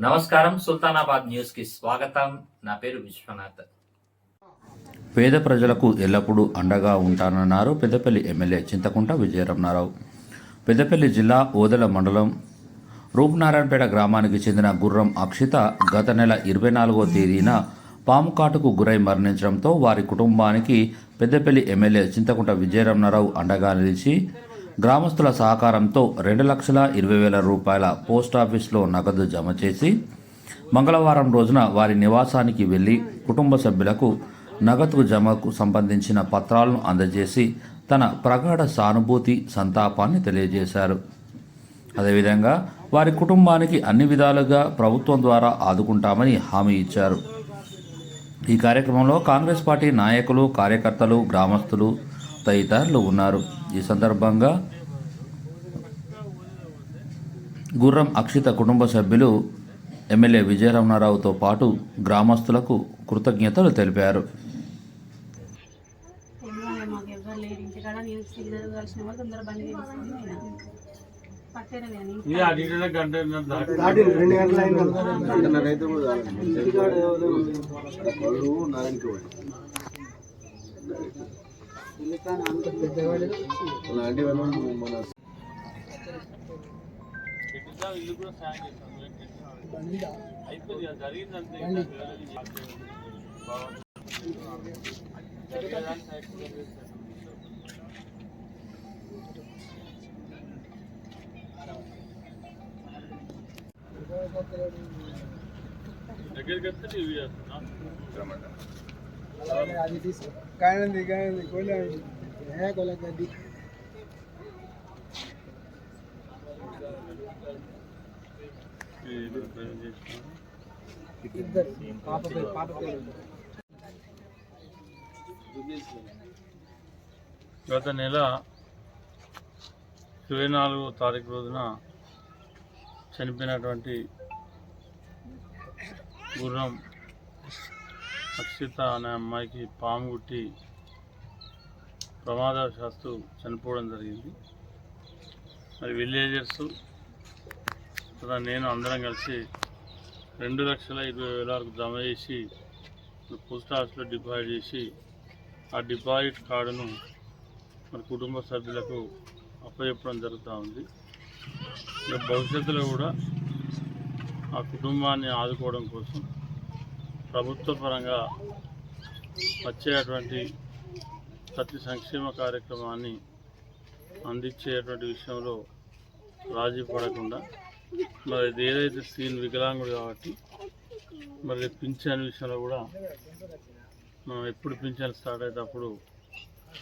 నమస్కారం సుల్తానాబాద్ న్యూస్కి స్వాగతం. నా పేరు విశ్వనాథ్. పేద ప్రజలకు ఎల్లప్పుడూ అండగా ఉంటానన్నారు పెద్దపల్లి ఎమ్మెల్యే చింతకుంట విజయరమణారావు. పెద్దపల్లి జిల్లా ఓదెల మండలం రూపనారాయణపేట గ్రామానికి చెందిన గుర్రం అక్షిత గత నెల ఇరవై నాలుగో తేదీన పాము కాటుకు గురై మరణించడంతో వారి కుటుంబానికి పెద్దపల్లి ఎమ్మెల్యే చింతకుంట విజయరమణారావు అండగా నిలిచి గ్రామస్తుల సహకారంతో రెండు లక్షల ఇరవై వేల రూపాయల పోస్టాఫీస్లో నగదు జమ చేసి మంగళవారం రోజున వారి నివాసానికి వెళ్ళి కుటుంబ సభ్యులకు నగదు జమకు సంబంధించిన పత్రాలను అందజేసి తన ప్రగాఢ సానుభూతి సంతాపాన్ని తెలియజేశారు. అదేవిధంగా వారి కుటుంబానికి అన్ని విధాలుగా ప్రభుత్వం ద్వారా ఆదుకుంటామని హామీ ఇచ్చారు. ఈ కార్యక్రమంలో కాంగ్రెస్ పార్టీ నాయకులు కార్యకర్తలు గ్రామస్తులు తదితరులు ఉన్నారు. ఈ సందర్భంగా గుర్రం అక్షిత కుటుంబ సభ్యులు ఎమ్మెల్యే విజయరమణారావుతో పాటు గ్రామస్తులకు కృతజ్ఞతలు తెలిపారు. ఇంటికాడ దగ్గరికి వస్తే టీవీ చేస్తున్నా కాయనంది కాయనంది కోళ్ళ ఏ ఇద్దరు పాప పేరు పాప పేరు గత నెల ఇరవై నాలుగో తారీఖు రోజున చనిపోయినటువంటి గుర్రం అక్షిత అనే అమ్మాయికి పాము గుట్టి ప్రమాదశాస్తు చనిపోవడం జరిగింది. మరి విలేజర్స్ తర్వాత నేను అందరం కలిసి రెండు లక్షల ఇరవై వేల వరకు జమ చేసి పోస్ట్ ఆఫీస్లో డిపాజిట్ చేసి ఆ డిపాజిట్ కార్డును మన కుటుంబ సభ్యులకు అప్పచెప్పడం జరుగుతూ ఉంది. ఇక భవిష్యత్తులో కూడా ఆ కుటుంబాన్ని ఆదుకోవడం కోసం ప్రభుత్వ పరంగా వచ్చేటువంటి ప్రతి సంక్షేమ కార్యక్రమాన్ని అందించేటువంటి విషయంలో రాజీ పడకుండా మరి ఇది ఏదైతే సీన్ వికలాంగుడు కాబట్టి మరి పింఛన్ విషయంలో కూడా మనం ఎప్పుడు పింఛన్ స్టార్ట్ అయితే అప్పుడు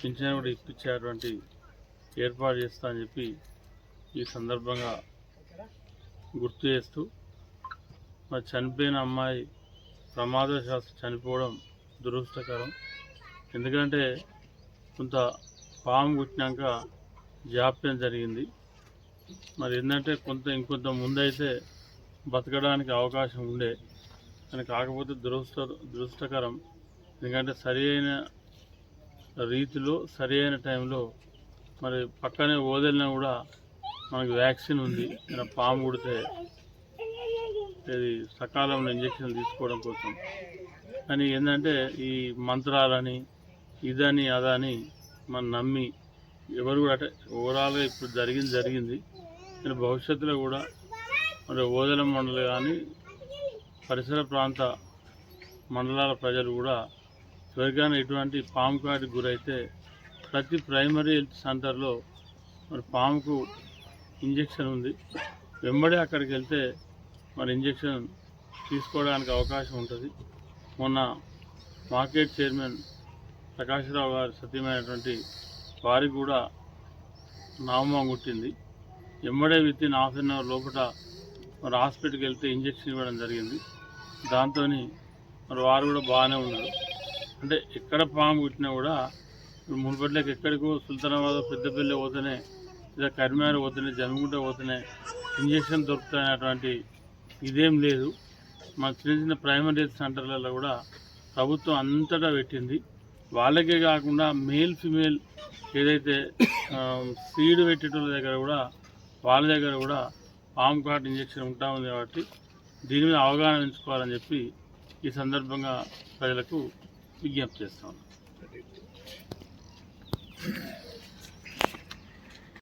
పింఛన్ కూడా ఇప్పించేటువంటి ఏర్పాటు చేస్తా అని చెప్పి ఈ సందర్భంగా గుర్తు చేస్తూ మరి చనిపోయిన అమ్మాయి ప్రమాదశాస్తు చనిపోవడం దురదృష్టకరం. ఎందుకంటే కొంత పాము కుట్టినాక జాప్యం జరిగింది. మరి ఏంటంటే కొంత ఇంకొంత ముందైతే బతకడానికి అవకాశం ఉండే. అని కాకపోతే దురదృష్ట దురదృష్టకరం. ఎందుకంటే సరి అయిన రీతిలో సరి అయిన టైంలో మరి పక్కనే వదిలినా కూడా మనకి వ్యాక్సిన్ ఉంది. పాము కుడితే అది సకాలంలో ఇంజక్షన్లు తీసుకోవడం కోసం. కానీ ఏంటంటే ఈ మంత్రాలని ఇదని అదని మనం నమ్మి ఎవరు కూడా అంటే ఓవరాల్గా ఇప్పుడు జరిగింది జరిగింది. కానీ భవిష్యత్తులో కూడా మరి ఓదల మండలి కానీ పరిసర ప్రాంత మండలాల ప్రజలు కూడా ఎవరికైనా ఇటువంటి పాము కాటికి గురైతే ప్రతి ప్రైమరీ హెల్త్ సెంటర్లో మరి పాముకు ఇంజెక్షన్ ఉంది. వెంబడి అక్కడికి వెళ్తే మరి ఇంజెక్షన్ తీసుకోవడానికి అవకాశం ఉంటుంది. మొన్న మార్కెట్ చైర్మన్ ప్రకాశ్రావు గారు సత్యమైనటువంటి వారికి కూడా నామం కుట్టింది ఎమ్మడే with in half an hour లోపల మరి హాస్పిటల్కి వెళ్తే ఇంజెక్షన్ ఇవ్వడం జరిగింది. దాంతో మరి వారు కూడా బాగానే ఉన్నారు. అంటే ఎక్కడ పాము కుట్టినా కూడా మునుపట్లోకి ఎక్కడికో సుల్తానాబాద్ పెద్దపల్లి పోతేనే లేదా కరిమారు పోతేనే జమ్మిగుంట పోతేనే ఇంజక్షన్ దొరుకుతాయనేటువంటి ఇదేం లేదు. మా చిన్న చిన్న ప్రైమరీ హెల్త్ సెంటర్లలో కూడా ప్రభుత్వం అంతటా పెట్టింది. వాళ్ళకే కాకుండా మేల్ ఫిమేల్ ఏదైతే సీడ్ పెట్టేటోళ్ళ దగ్గర కూడా వాళ్ళ దగ్గర కూడా పామ్ కాట్ ఇంజెక్షన్ ఉంటా ఉంది కాబట్టి దీని మీద అవగాహన ఉంచుకోవాలని చెప్పి ఈ సందర్భంగా ప్రజలకు విజ్ఞప్తి చేస్తాను